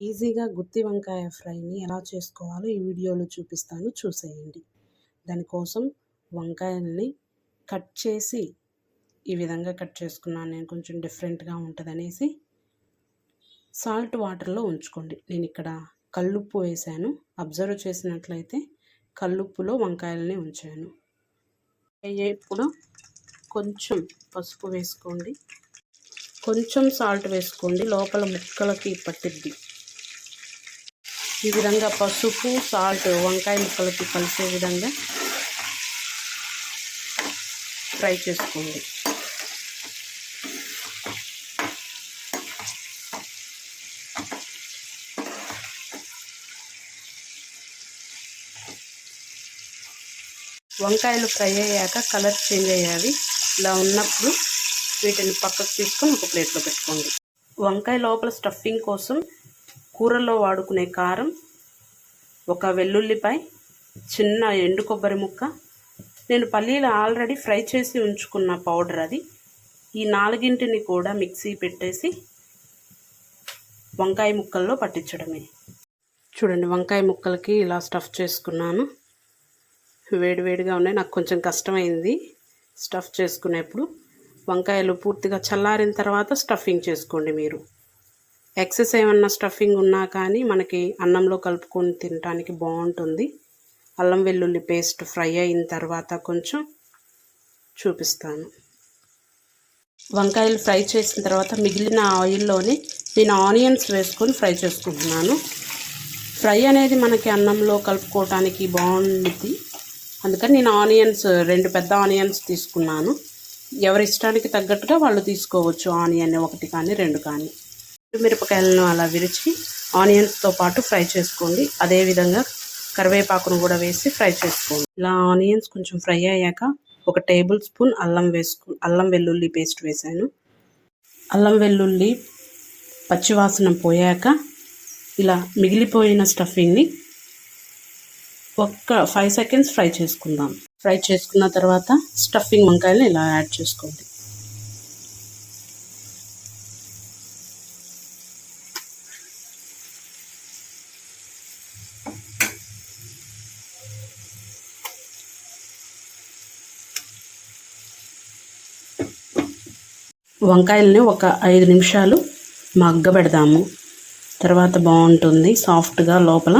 ఈజీగా గుత్తి వంకాయ ఫ్రైని ఎలా చేసుకోవాలో ఈ వీడియోలో చూపిస్తాను. చూసేయండి. దానికోసం వంకాయల్ని కట్ చేసి ఈ విధంగా కట్ చేసుకున్నాను నేను. కొంచెం డిఫరెంట్గా ఉంటుందనేసి సాల్ట్ వాటర్లో ఉంచుకోండి. నేను ఇక్కడ కల్లుప్పు వేసాను. అబ్జర్వ్ చేసినట్లయితే కల్లుప్పులో వంకాయలని ఉంచాను. ఇప్పుడు కొంచెం పసుపు వేసుకోండి. కొంచెం సాల్ట్ వేసుకోండి. లోపల ముక్కలకి పట్టిద్ది. ఈ విధంగా పసుపు సాల్ట్ వంకాయ ముక్కలకి కలిసే విధంగా ఫ్రై చేసుకోండి. వంకాయలు ఫ్రై అయ్యాక కలర్ చేంజ్ అయ్యావి ఇలా ఉన్నప్పుడు వీటిని పక్కకు తీసుకొని ఒక ప్లేట్లో పెట్టుకోండి. వంకాయ లోపల స్టఫింగ్ కోసం కూరల్లో వాడుకునే కారం ఒక వెల్లుల్లిపాయ చిన్న ఎండు కొబ్బరి ముక్క. నేను పల్లీలు ఆల్రెడీ ఫ్రై చేసి ఉంచుకున్న పౌడర్ అది. ఈ నాలుగింటిని కూడా మిక్సీ పెట్టేసి వంకాయ ముక్కల్లో పట్టించడమే. చూడండి వంకాయ ముక్కలకి ఇలా స్టఫ్ చేసుకున్నాను. వేడివేడిగా ఉన్నాయి నాకు కొంచెం కష్టమైంది స్టఫ్ చేసుకునేప్పుడు. వంకాయలు పూర్తిగా చల్లారిన తర్వాత స్టఫింగ్ చేసుకోండి మీరు. ఎక్సెస్ ఏమన్నా స్టఫింగ్ ఉన్నా కానీ మనకి అన్నంలో కలుపుకొని తినడానికి బాగుంటుంది. అల్లం వెల్లుల్లి పేస్ట్ ఫ్రై అయిన తర్వాత కొంచెం చూపిస్తాను. వంకాయలు ఫ్రై చేసిన తర్వాత మిగిలిన ఆయిల్లోనే నేను ఆనియన్స్ వేసుకొని ఫ్రై చేసుకుంటున్నాను. ఫ్రై అనేది మనకి అన్నంలో కలుపుకోవటానికి బాగుంటుంది. అందుకని నేను ఆనియన్స్ రెండు పెద్ద ఆనియన్స్ తీసుకున్నాను. ఎవరి ఇష్టానికి తగ్గట్టుగా వాళ్ళు తీసుకోవచ్చు ఆనియన్ ఒకటి కానీ రెండు కానీ. మిరపకాయలను అలా విరిచి ఆనియన్స్తో పాటు ఫ్రై చేసుకోండి. అదేవిధంగా కరివేపాకును కూడా వేసి ఫ్రై చేసుకోండి. ఇలా ఆనియన్స్ కొంచెం ఫ్రై అయ్యాక ఒక టేబుల్ స్పూన్ అల్లం వేసుకు అల్లం వెల్లుల్లి పేస్ట్ వేసాను. అల్లం వెల్లుల్లి పచ్చివాసన పోయాక ఇలా మిగిలిపోయిన స్టఫింగ్ని ఒక్క ఫైవ్ సెకండ్స్ ఫ్రై చేసుకుందాం. ఫ్రై చేసుకున్న తర్వాత స్టఫింగ్ వంకాయలు ఇలా యాడ్ చేసుకోండి. వంకాయలని ఒక ఐదు నిమిషాలు మగ్గబెడదాము తర్వాత బాగుంటుంది సాఫ్ట్గా లోపల